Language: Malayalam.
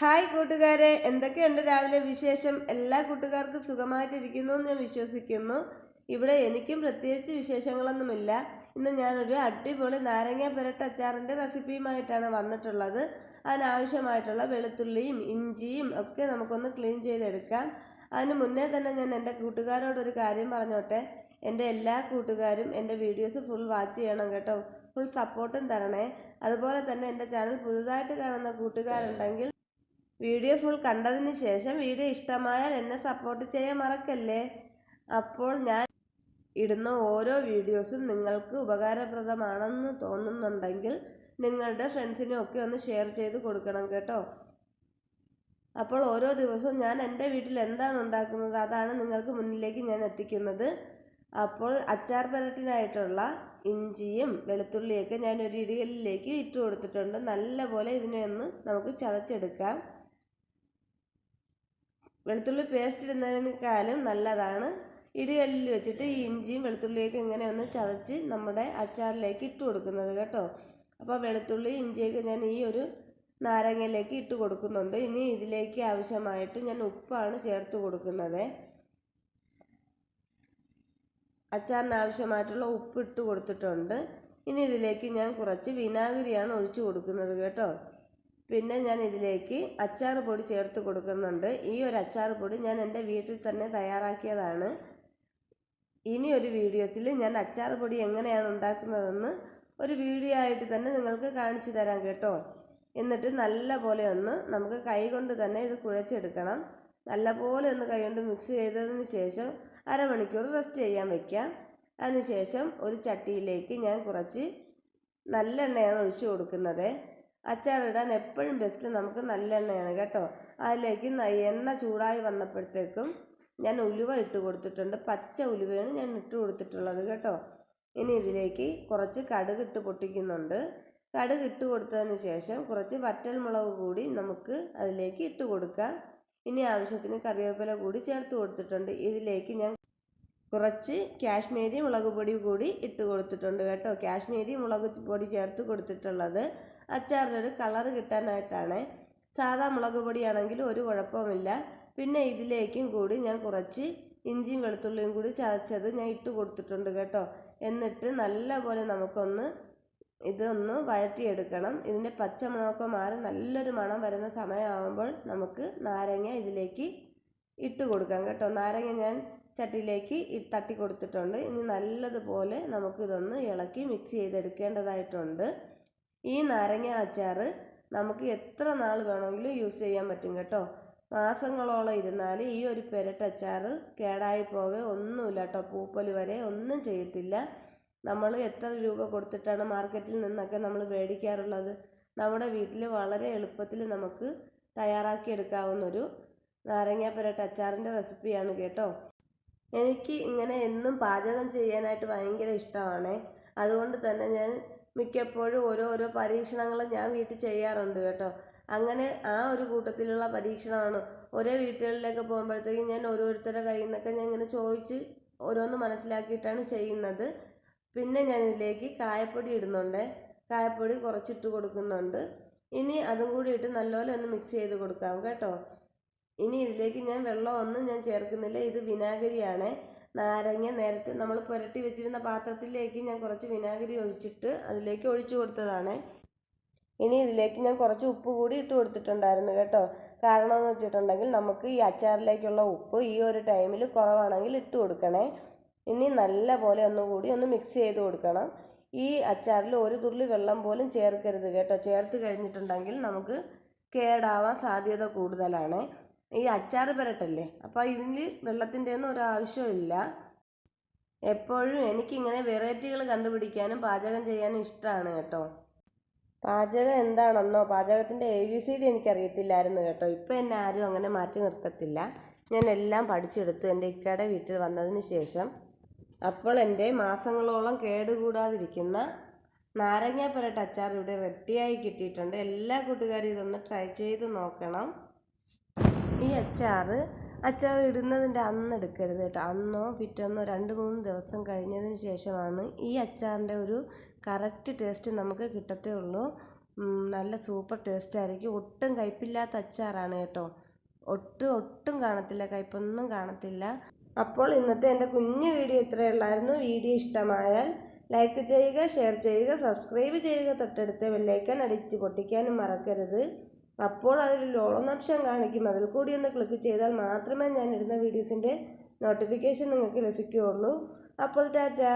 ഹായ് കൂട്ടുകാരെ എന്തൊക്കെയുണ്ട് രാവിലെ വിശേഷം? എല്ലാ കൂട്ടുകാർക്കും സുഖമായിട്ടിരിക്കുന്നു എന്ന് ഞാൻ വിശ്വസിക്കുന്നു. ഇവിടെ എനിക്കും പ്രത്യേകിച്ച് വിശേഷങ്ങളൊന്നുമില്ല. ഇന്ന് ഞാനൊരു അടിപൊളി നാരങ്ങ പുരട്ട അച്ചാറിന്റെ റെസിപ്പിയുമായിട്ടാണ് വന്നിട്ടുള്ളത്. അതിനാവശ്യമായിട്ടുള്ള വെളുത്തുള്ളിയും ഇഞ്ചിയും ഒക്കെ നമുക്കൊന്ന് ക്ലീൻ ചെയ്തെടുക്കാം. അതിന് മുന്നേ തന്നെ ഞാൻ എന്റെ കൂട്ടുകാരോടൊരു കാര്യം പറഞ്ഞോട്ടെ. എന്റെ എല്ലാ കൂട്ടുകാരും എന്റെ വീഡിയോസ് ഫുൾ വാച്ച് ചെയ്യണം കേട്ടോ. ഫുൾ സപ്പോർട്ടും തരണേ. അതുപോലെ തന്നെ എന്റെ ചാനൽ പുതുതായിട്ട് കാണുന്ന കൂട്ടുകാരുണ്ടെങ്കിൽ വീഡിയോ ഫുൾ കണ്ടതിന് ശേഷം വീഡിയോ ഇഷ്ടമായാൽ എന്നെ സപ്പോർട്ട് ചെയ്യാൻ മറക്കല്ലേ? അപ്പോൾ ഞാൻ ഇടുന്ന ഓരോ വീഡിയോസും നിങ്ങൾക്ക് ഉപകാരപ്രദമാണെന്ന് തോന്നുന്നുണ്ടെങ്കിൽ നിങ്ങളുടെ ഫ്രണ്ട്സിനും ഒക്കെ ഒന്ന് ഷെയർ ചെയ്ത് കൊടുക്കണം കേട്ടോ. അപ്പോൾ ഓരോ ദിവസവും ഞാൻ എന്റെ വീട്ടിൽ എന്താണ് ഉണ്ടാക്കുന്നത് അതാണ് നിങ്ങൾക്ക് മുന്നിലേക്ക് ഞാൻ എത്തിക്കുന്നത്. അപ്പോൾ അച്ചാർ പരട്ടിനായിട്ടുള്ള ഇഞ്ചിയും വെളുത്തുള്ളിയൊക്കെ ഞാൻ ഒരു ഇടിയലിലേക്ക് ഇട്ട് കൊടുത്തിട്ടുണ്ട്. നല്ലപോലെ ഇതിനെ ഒന്ന് നമുക്ക് ചതച്ചെടുക്കാം. വെളുത്തുള്ളി പേസ്റ്റ് ഇടുന്നതിനേക്കാളും നല്ലതാണ്. ഇടികല്ലിൽ വെച്ചിട്ട് ഈ ഇഞ്ചിയും വെളുത്തുള്ളിയൊക്കെ ഇങ്ങനെ ഒന്ന് ചതച്ച് നമ്മുടെ അച്ചാറിലേക്ക് ഇട്ട് കൊടുക്കുന്നത് കേട്ടോ. അപ്പോൾ വെളുത്തുള്ളി ഇഞ്ചിയൊക്കെ ഞാൻ ഈ ഒരു നാരങ്ങയിലേക്ക് ഇട്ട് കൊടുക്കുന്നുണ്ട്. ഇനി ഇതിലേക്ക് ആവശ്യമായിട്ട് ഞാൻ ഉപ്പാണ് ചേർത്ത് കൊടുക്കുന്നത്. അച്ചാറിന് ആവശ്യമായിട്ടുള്ള ഉപ്പ് ഇട്ട് കൊടുത്തിട്ടുണ്ട്. ഇനി ഇതിലേക്ക് ഞാൻ കുറച്ച് വിനാഗിരിയാണ് ഒഴിച്ചു കൊടുക്കുന്നത് കേട്ടോ. പിന്നെ ഞാൻ ഇതിലേക്ക് അച്ചാർ പൊടി ചേർത്ത് കൊടുക്കുന്നുണ്ട്. ഈ ഒരു അച്ചാർ പൊടി ഞാൻ എന്റെ വീട്ടിൽ തന്നെ തയ്യാറാക്കിയതാണ്. ഇനി ഒരു വീഡിയോസിൽ ഞാൻ അച്ചാർ പൊടി എങ്ങനെയാണ് ഉണ്ടാക്കുന്നതെന്ന് ഒരു വീഡിയോ ആയിട്ട് തന്നെ നിങ്ങൾക്ക് കാണിച്ചു തരാം കേട്ടോ. എന്നിട്ട് നല്ല പോലെ ഒന്ന് നമുക്ക് കൈ കൊണ്ട് തന്നെ ഇത് കുഴച്ചെടുക്കണം. നല്ല പോലെ ഒന്ന് കൈ കൊണ്ട് മിക്സ് ചെയ്തതിന് ശേഷം അരമണിക്കൂർ റെസ്റ്റ് ചെയ്യാൻ വെക്കാം. അതിനുശേഷം ഒരു ചട്ടിയിലേക്ക് ഞാൻ കുറച്ച് നല്ലെണ്ണയാണ് ഒഴിച്ചു കൊടുക്കുന്നത്. അച്ചാറിടാൻ എപ്പോഴും ബെസ്റ്റ് നമുക്ക് നല്ല എണ്ണയാണ് കേട്ടോ. അതിലേക്ക് എണ്ണ ചൂടായി വന്നപ്പോഴത്തേക്കും ഞാൻ ഉലുവ ഇട്ട് കൊടുത്തിട്ടുണ്ട്. പച്ച ഉലുവയാണ് ഞാൻ ഇട്ട് കൊടുത്തിട്ടുള്ളത് കേട്ടോ. ഇനി ഇതിലേക്ക് കുറച്ച് കടുക് ഇട്ട് പൊട്ടിക്കുന്നുണ്ട്. കടുക് ഇട്ട് കൊടുത്തതിന് ശേഷം കുറച്ച് വറ്റൽമുളക് കൂടി നമുക്ക് അതിലേക്ക് ഇട്ട് കൊടുക്കാം. ഇനി ആവശ്യത്തിന് കറിവേപ്പില കൂടി ചേർത്ത് കൊടുത്തിട്ടുണ്ട്. ഇതിലേക്ക് ഞാൻ കുറച്ച് കാശ്മീരി മുളക് പൊടി കൂടി ഇട്ട് കൊടുത്തിട്ടുണ്ട് കേട്ടോ. കാശ്മീരി മുളക് പൊടി ചേർത്ത് കൊടുത്തിട്ടുള്ളത് അച്ചാറിനൊരു കളർ കിട്ടാനായിട്ടാണ്. സാധാ മുളക് പൊടിയാണെങ്കിൽ ഒരു കുഴപ്പമില്ല പിന്നെ ഇതിലേക്കും കൂടി ഞാൻ കുറച്ച് ഇഞ്ചിയും വെളുത്തുള്ളിയും കൂടി ചതച്ചത് ഞാൻ ഇട്ട് കൊടുത്തിട്ടുണ്ട് കേട്ടോ. എന്നിട്ട് നല്ല പോലെ നമുക്കൊന്ന് ഇതൊന്ന് വഴറ്റിയെടുക്കണം. ഇതിന്റെ പച്ചമുളകൊക്കെ മാറി നല്ലൊരു മണം വരുന്ന സമയമാകുമ്പോൾ നമുക്ക് നാരങ്ങ ഇതിലേക്ക് ഇട്ട് കൊടുക്കാം കേട്ടോ. നാരങ്ങ ഞാൻ ചട്ടിയിലേക്ക് തട്ടി കൊടുത്തിട്ടുണ്ട്. ഇനി നല്ലതുപോലെ നമുക്കിതൊന്ന് ഇളക്കി മിക്സ് ചെയ്തെടുക്കേണ്ടതായിട്ടുണ്ട്. ഈ നാരങ്ങ അച്ചാർ നമുക്ക് എത്ര നാൾ വേണമെങ്കിലും യൂസ് ചെയ്യാൻ പറ്റും കേട്ടോ. മാസങ്ങളോളം ഇരുന്നാൽ ഈ ഒരു പെരട്ട് അച്ചാർ കേടായി പോകെ ഒന്നുമില്ല കേട്ടോ. പൂപ്പൽ വരെ ഒന്നും ചെയ്യത്തില്ല. നമ്മൾ എത്ര രൂപ കൊടുത്തിട്ടാണ് മാർക്കറ്റിൽ നിന്നൊക്കെ നമ്മൾ മേടിക്കാറുള്ളത്? നമ്മുടെ വീട്ടിൽ വളരെ എളുപ്പത്തിൽ നമുക്ക് തയ്യാറാക്കിയെടുക്കാവുന്നൊരു നാരങ്ങ പെരട്ട് അച്ചാറിന്റെ റെസിപ്പിയാണ് കേട്ടോ. എനിക്ക് ഇങ്ങനെ എന്നും പാചകം ചെയ്യാനായിട്ട് ഭയങ്കര ഇഷ്ടമാണ്. അതുകൊണ്ട് തന്നെ ഞാൻ മിക്കപ്പോഴും ഓരോരോ പരീക്ഷണങ്ങൾ ഞാൻ വീട്ടിൽ ചെയ്യാറുണ്ട് കേട്ടോ. അങ്ങനെ ആ ഒരു കൂട്ടത്തിലുള്ള പരീക്ഷണമാണ് ഓരോ വീട്ടുകളിലേക്ക് പോകുമ്പോഴത്തേക്കും ഞാൻ ഓരോരുത്തരുടെ കയ്യിൽ നിന്നൊക്കെ ഞാൻ ഇങ്ങനെ ചോദിച്ച് ഓരോന്ന് മനസ്സിലാക്കിയിട്ടാണ് ചെയ്യുന്നത്. പിന്നെ ഞാൻ ഇതിലേക്ക് കായപ്പൊടി ഇടുന്നുണ്ട്. കായപ്പൊടി കുറച്ചിട്ട് കൊടുക്കുന്നുണ്ട്. ഇനി അതും കൂടി ഇട്ട് നല്ലപോലെ ഒന്ന് മിക്സ് ചെയ്ത് കൊടുക്കാം കേട്ടോ. ഇനി ഇതിലേക്ക് ഞാൻ വെള്ളമൊന്നും ഞാൻ ചേർക്കുന്നില്ല. ഇത് വിനാഗിരിയാണ്. നാരങ്ങ നേരത്തെ നമ്മൾ പുരട്ടി വെച്ചിരുന്ന പാത്രത്തിലേക്ക് ഞാൻ കുറച്ച് വിനാഗിരി ഒഴിച്ചിട്ട് അതിലേക്ക് ഒഴിച്ചു കൊടുത്തതാണ്. ഇനി ഇതിലേക്ക് ഞാൻ കുറച്ച് ഉപ്പ് കൂടി ഇട്ട് കൊടുത്തിട്ടുണ്ടായിരുന്നു കേട്ടോ. കാരണം എന്ന് വെച്ചിട്ടുണ്ടെങ്കിൽ നമുക്ക് ഈ അച്ചാറിലേക്കുള്ള ഉപ്പ് ഈ ഒരു ടൈമിൽ കുറവാണെങ്കിൽ ഇട്ട് കൊടുക്കണേ. ഇനി നല്ല പോലെ ഒന്നുകൂടി ഒന്ന് മിക്സ് ചെയ്ത് കൊടുക്കണം. ഈ അച്ചാറിൽ ഒരു തുള്ളി വെള്ളം പോലും ചേർക്കരുത് കേട്ടോ. ചേർത്ത് കഴിഞ്ഞിട്ടുണ്ടെങ്കിൽ നമുക്ക് കേടാവാൻ സാധ്യത കൂടുതലാണ്. ഈ അച്ചാർ പുരട്ടല്ലേ? അപ്പോൾ ഇതിൽ വെള്ളത്തിന്റെ ഒന്നും ഒരു ആവശ്യമില്ല എപ്പോഴും എനിക്കിങ്ങനെ വെറൈറ്റികൾ കണ്ടുപിടിക്കാനും പാചകം ചെയ്യാനും ഇഷ്ടമാണ് കേട്ടോ. പാചകം എന്താണെന്നോ പാചകത്തിന്റെ എ ബി സി ഡി എനിക്കറിയത്തില്ലായിരുന്നു കേട്ടോ. ഇപ്പോൾ എന്നെ ആരും അങ്ങനെ മാറ്റി നിർത്തത്തില്ല. ഞാൻ എല്ലാം പഠിച്ചെടുത്തു എന്റെ ഇക്കയുടെ വീട്ടിൽ വന്നതിന് ശേഷം. അപ്പോൾ എന്റെ മാസങ്ങളോളം കേടുകൂടാതിരിക്കുന്ന നാരങ്ങ പുരട്ട അച്ചാർ ഇവിടെ റെഡിയായി കിട്ടിയിട്ടുണ്ട്. എല്ലാ കൂട്ടുകാരും ഇതൊന്ന് ട്രൈ ചെയ്ത് നോക്കണം. ഈ അച്ചാർ അച്ചാർ ഇടുന്നതിന്റെ അന്ന് എടുക്കരുത് കേട്ടോ. അന്നോ പിറ്റന്നോ രണ്ട് മൂന്ന് ദിവസം കഴിഞ്ഞതിന് ശേഷമാണ് ഈ അച്ചാറിന്റെ ഒരു കറക്റ്റ് ടേസ്റ്റ് നമുക്ക് കിട്ടത്തേ ഉള്ളൂ. നല്ല സൂപ്പർ ടേസ്റ്റ് ആയിരിക്കും. ഒട്ടും കയ്പില്ലാത്ത അച്ചാറാണ് കേട്ടോ. ഒട്ടും ഒട്ടും കാണത്തില്ല. കയ്പൊന്നും കാണത്തില്ല. അപ്പോൾ ഇന്നത്തെ എന്റെ കുഞ്ഞു വീഡിയോ ഇത്രയേ ഉള്ളായിരുന്നു. വീഡിയോ ഇഷ്ടമായാൽ ലൈക്ക് ചെയ്യുക ഷെയർ ചെയ്യുക സബ്സ്ക്രൈബ് ചെയ്യുക. തൊട്ടടുത്ത ബെല്ലൈക്കൻ അടിച്ച് പൊട്ടിക്കാനും മറക്കരുത്. അപ്പോൾ അതിൽ ലോളനംശം കാണിക്കും. അതിൽ കൂടി ഒന്ന് ക്ലിക്ക് ചെയ്താൽ മാത്രമേ ഞാൻ ഇടുന്ന വീഡിയോസിന്റെ നോട്ടിഫിക്കേഷൻ നിങ്ങൾക്ക് ലഭിക്കുകയുള്ളൂ. അപ്പോൾ ടാറ്റാ.